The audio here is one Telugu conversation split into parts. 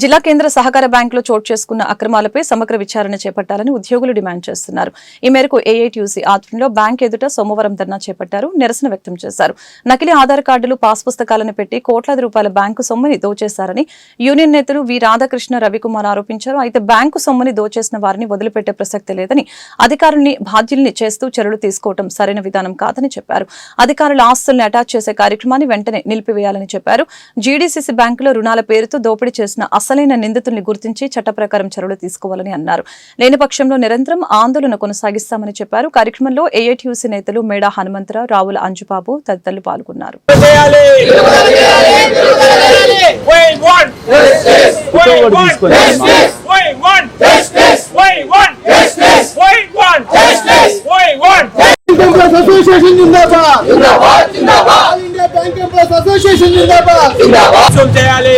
జిల్లా కేంద్ర సహకార బ్యాంకులో చోటు చేసుకున్న అక్రమాలపై సమగ్ర విచారణ చేపట్టాలని ఉద్యోగులు డిమాండ్ చేస్తున్నారు. ఈ మేరకు ఏఐటీయూసీ ఆధ్వర్యంలో బ్యాంక్ ఎదుట సోమవారం ధర్నా చేపట్టారు. నిరసన వ్యక్తం చేశారు. నకిలీ ఆధార్ కార్డులు పాస్ పుస్తకాలను పెట్టి కోట్లాది రూపాయల బ్యాంకు సొమ్ముని దోచేశారని యూనియన్ నేతలు వి రాధాకృష్ణ రవికుమార్ ఆరోపించారు. అయితే బ్యాంకు సొమ్ముని దోచేసిన వారిని వదిలిపెట్టే ప్రసక్తి లేదని అధికారుల్ని బాధ్యుల్ని చేస్తూ చర్యలు తీసుకోవడం సరైన విధానం కాదని చెప్పారు. అధికారుల ఆస్తుల్ని అటాచ్ చేసే కార్యక్రమాన్ని వెంటనే నిలిపివేయాలని చెప్పారు. జీడీసీసీ బ్యాంకులో రుణాల పేరుతో దోపిడీ చేసిన అసలైన నిందితుల్ని గుర్తించి చట్ట ప్రకారం చర్యలు తీసుకోవాలని అన్నారు లేని పక్షంలో నిరంతరం ఆందోళన కొనసాగిస్తామని చెప్పారు కార్యక్రమంలో ఏఐటీయూసీ నేతలు మేడా హనుమంతరావు రావుల అంజుబాబు తదితరులు పాల్గొన్నారు అసోసియేషన్ జిందాబాద్ జిందాబాద్ జిందాబాద్ ఇండియా బ్యాంక్ ఎంప్లాయీస్ అసోసియేషన్ జిందాబాద్ వసూలు చేయాలి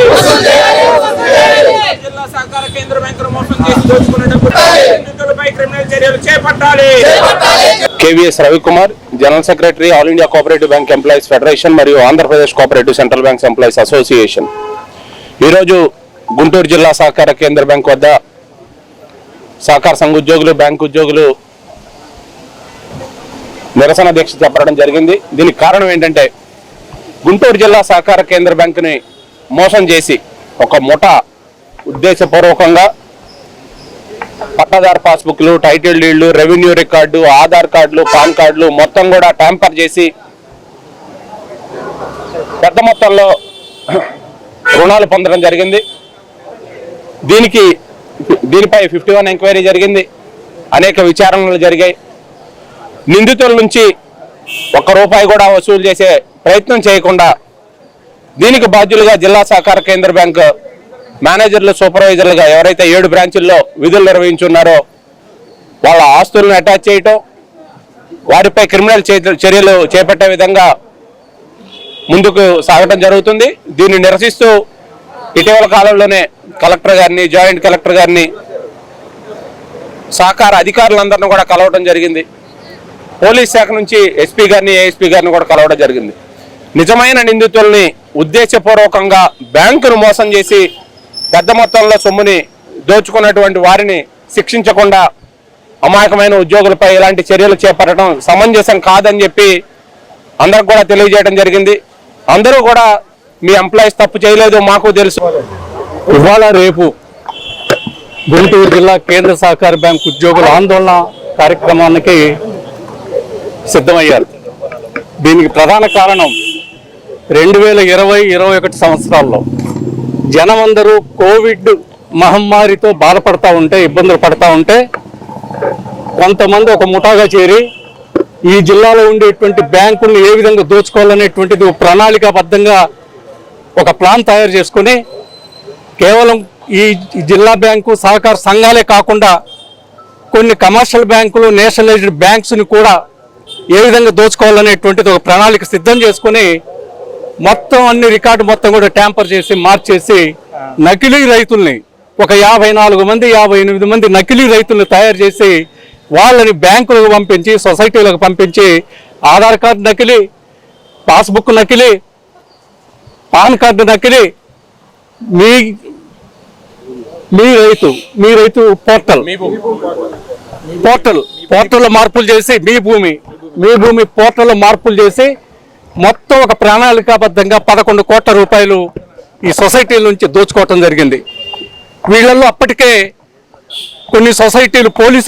సహకార కేంద్ర బ్యాంకులు మోసం చేసి దోచుకున్నప్పుడు క్రిమినల్ చర్యలు చేపట్టాలి. KVS Ravikumar general secretary all India cooperative bank employees federation మరియు Andhra Pradesh cooperative central banks employees association. ఈరోజు గుంటూరు జిల్లా సహకార కేంద్ర బ్యాంక్ వద్ద సహకార సంఘ ఉద్యోగులు బ్యాంకు ఉద్యోగులు నిరసన దీక్ష చేపట్టడం జరిగింది. దీనికి కారణం ఏంటంటే గుంటూరు జిల్లా సహకార కేంద్ర బ్యాంకుని మోసం చేసి ఒక ముఠా ఉద్దేశపూర్వకంగా పట్టాదారు పాస్బుక్లు టైటిల్ డీళ్ళు రెవెన్యూ రికార్డు ఆధార్ కార్డులు పాన్ కార్డులు మొత్తం కూడా ట్యాంపర్ చేసి పెద్ద మొత్తంలో రుణాలు పొందడం జరిగింది. దీనికి దీనిపై ఫిఫ్టీ వన్ ఎంక్వైరీ జరిగింది. అనేక విచారణలు జరిగాయి. నిందితుల నుంచి ఒక్క రూపాయి కూడా వసూలు చేసే ప్రయత్నం చేయకుండా దీనికి బాధ్యులుగా జిల్లా సహకార కేంద్ర బ్యాంకు మేనేజర్లు సూపర్వైజర్లుగా ఎవరైతే ఏడు బ్రాంచుల్లో విధులు నిర్వహించున్నారో వాళ్ళ ఆస్తులను అటాచ్ చేయటం వారిపై క్రిమినల్ చే- చర్యలు చేపట్టే విధంగా ముందుకు సాగటం జరుగుతుంది. దీన్ని నిరసిస్తూ ఇటీవల కాలంలోనే కలెక్టర్ గారిని జాయింట్ కలెక్టర్ గారిని సహకార అధికారులందరినీ కూడా కలవడం జరిగింది. పోలీస్ శాఖ నుంచి ఎస్పీ గారిని ఏఎస్పీ గారిని కూడా కలవడం జరిగింది. నిజమైన నిందితుల్ని ఉద్దేశపూర్వకంగా బ్యాంకును మోసం చేసి పెద్ద మొత్తంలో సొమ్ముని దోచుకున్నటువంటి వారిని శిక్షించకుండా అమాయకమైన ఉద్యోగులపై ఇలాంటి చర్యలు చేపట్టడం సమంజసం కాదని చెప్పి అందరికి కూడా తెలియజేయడం జరిగింది. అందరూ కూడా మీ ఎంప్లాయీస్ తప్పు చేయలేదు మాకు తెలుసు. ఇవాళ రేపు గుంటూరు జిల్లా కేంద్ర సహకార బ్యాంక్ ఉద్యోగుల ఆందోళన కార్యక్రమానికి సిద్ధమయ్యారు. దీనికి ప్రధాన కారణం రెండు వేల ఇరవై ఇరవై ఒకటి సంవత్సరాల్లో జనమందరూ కోవిడ్ మహమ్మారితో బాధపడతా ఉంటే ఇబ్బందులు పడతా ఉంటే కొంతమంది ఒక ముఠాగా చేరి ఈ జిల్లాలో ఉండేటువంటి బ్యాంకులను ఏ విధంగా దోచుకోవాలనేటువంటిది ఒక ప్రణాళికాబద్ధంగా ఒక ప్లాన్ తయారు చేసుకొని కేవలం ఈ జిల్లా బ్యాంకు సహకార సంఘాలే కాకుండా కొన్ని కమర్షియల్ బ్యాంకులు నేషనలైజ్డ్ బ్యాంక్స్ని కూడా ఏ విధంగా దోచుకోవాలనేటువంటిది ఒక ప్రణాళిక సిద్ధం చేసుకొని మొత్తం అన్ని రికార్డు మొత్తం కూడా ట్యాంపర్ చేసి మార్చేసి నకిలీ రైతుల్ని ఒక యాభై నాలుగు మంది యాభై ఎనిమిది మంది నకిలీ రైతుల్ని తయారు చేసి వాళ్ళని బ్యాంకులకు పంపించి సొసైటీలకు పంపించి ఆధార్ కార్డు నకిలీ పాస్బుక్ నకిలీ పాన్ కార్డు నకిలీ మీ మీ రైతు మీ రైతు పోర్టల్. పోర్టల్ పోర్టల్లో మార్పులు చేసి మీ భూమి మీ భూమి పోర్టల్లో మార్పులు చేసి మొత్తం ఒక ప్రణాళికాబద్ధంగా పదకొండు కోట్ల రూపాయలు ఈ సొసైటీల నుంచి దోచుకోవటం జరిగింది. వీళ్ళల్లో అప్పటికే కొన్ని సొసైటీలు పోలీసు